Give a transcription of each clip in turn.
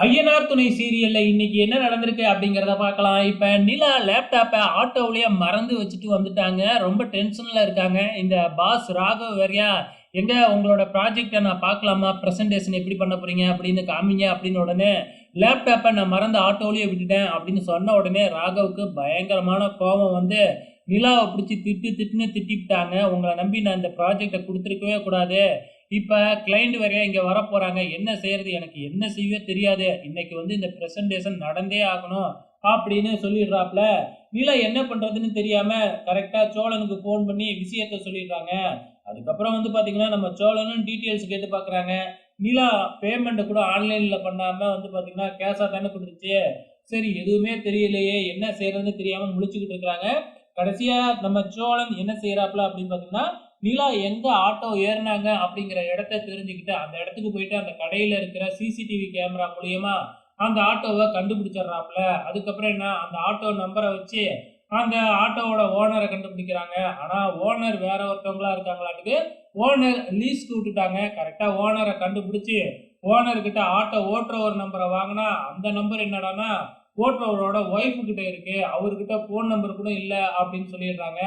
ஐயனார் துணை சீரியல்ல இன்னைக்கு என்ன நடந்திருக்கு அப்படிங்கிறத பார்க்கலாம். இப்ப நிலா லேப்டாப்பை ஆட்டோவிலேயே மறந்து வச்சுட்டு வந்துட்டாங்க. ரொம்ப டென்ஷன்ல இருக்காங்க. இந்த பாஸ் ராகவ் வேறயா, "எங்க உங்களோட ப்ராஜெக்டை நான் பார்க்கலாமா? ப்ரெசன்டேஷன் எப்படி பண்ண போறீங்க? அப்படின்னு காமிங்க." அப்படின்னு உடனே, லேப்டாப்பை நான் மறந்து ஆட்டோவிலேயே விட்டுட்டேன்." அப்படின்னு சொன்ன உடனே ராகவுக்கு பயங்கரமான கோபம் வந்து, நிலாவை பிடிச்சி திட்டு திட்டுன்னு திட்டிவிட்டாங்க உங்களை நம்பி நான் இந்த ப்ராஜெக்டை கொடுத்துருக்கவே கூடாது. இப்போ கிளைண்ட் வரையா இங்கே வரப்போகிறாங்க என்ன செய்யறது எனக்கு என்ன செய்யவே தெரியாது. இன்னைக்கு வந்து இந்த ப்ரெசன்டேஷன் நடந்தே ஆகணும்." அப்படின்னு சொல்லிடுறாப்ல. நிலா என்ன பண்ணுறதுன்னு தெரியாமல் கரெக்டாக சோழனுக்கு ஃபோன் பண்ணி விஷயத்த சொல்லிடுறாங்க. அதுக்கப்புறம் வந்து பார்த்தீங்கன்னா, நம்ம சோழனும் டீட்டெயில்ஸ் கேட்டு பார்க்குறாங்க. நிலா பேமெண்ட் கூட ஆன்லைனில் பண்ணாமல் வந்து பார்த்தீங்கன்னா, கேஷாக தானே கொடுத்துச்சு சரி எதுவுமே தெரியலையே, என்ன செய்யறதுன்னு தெரியாமல் முழிச்சுக்கிட்டு இருக்கிறாங்க. கடைசியா நம்ம சோழன் என்ன செய்கிறாப்புல அப்படின்னு பார்த்தீங்கன்னா, நிலா எங்க ஆட்டோ ஏறினாங்க அப்படிங்கிற இடத்த தெரிஞ்சுக்கிட்டு, அந்த இடத்துக்கு போயிட்டு அந்த கடையில இருக்கிற சிசிடிவி கேமரா மூலியமா அந்த ஆட்டோவை கண்டுபிடிச்சிடுறாப்ல. அதுக்கப்புறம் என்ன, அந்த ஆட்டோ நம்பரை வச்சு அந்த ஆட்டோவோட ஓனரை கண்டுபிடிக்கிறாங்க. ஆனா ஓனர் வேற ஒருத்தவங்களா இருக்காங்களாட்டுக்கு. ஓனர் லீஸ்க்கு விட்டுட்டாங்க. கரெக்டாக ஓனரை கண்டுபிடிச்சு, ஓனர் கிட்ட ஆட்டோ ஒரு நம்பரை வாங்கினா அந்த நம்பர் என்னடான்னா, ஓட்டுறவரோட ஒய்ஃப் கிட்ட இருக்கு. அவர்கிட்ட ஃபோன் நம்பர் கூட இல்லை அப்படின்னு சொல்லிடுறாங்க.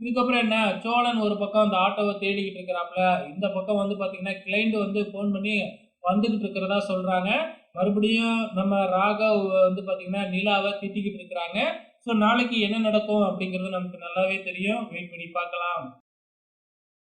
இதுக்கப்புறம் என்ன, சோழன் ஒரு பக்கம் அந்த ஆட்டோவை தேடிக்கிட்டு இருக்கிறாப்ல. இந்த பக்கம் வந்து பார்த்தீங்கன்னா, கிளைண்ட் வந்து ஃபோன் பண்ணி வந்துக்கிட்டு இருக்கிறதா சொல்கிறாங்க மறுபடியும் நம்ம ராகவ் வந்து பார்த்தீங்கன்னா, நிலாவை திட்டிக்கிட்டு இருக்கிறாங்க. ஸோ நாளைக்கு என்ன நடக்கும் அப்படிங்கிறது நமக்கு நல்லாவே தெரியும். வெயிட் பண்ணி பார்க்கலாம்.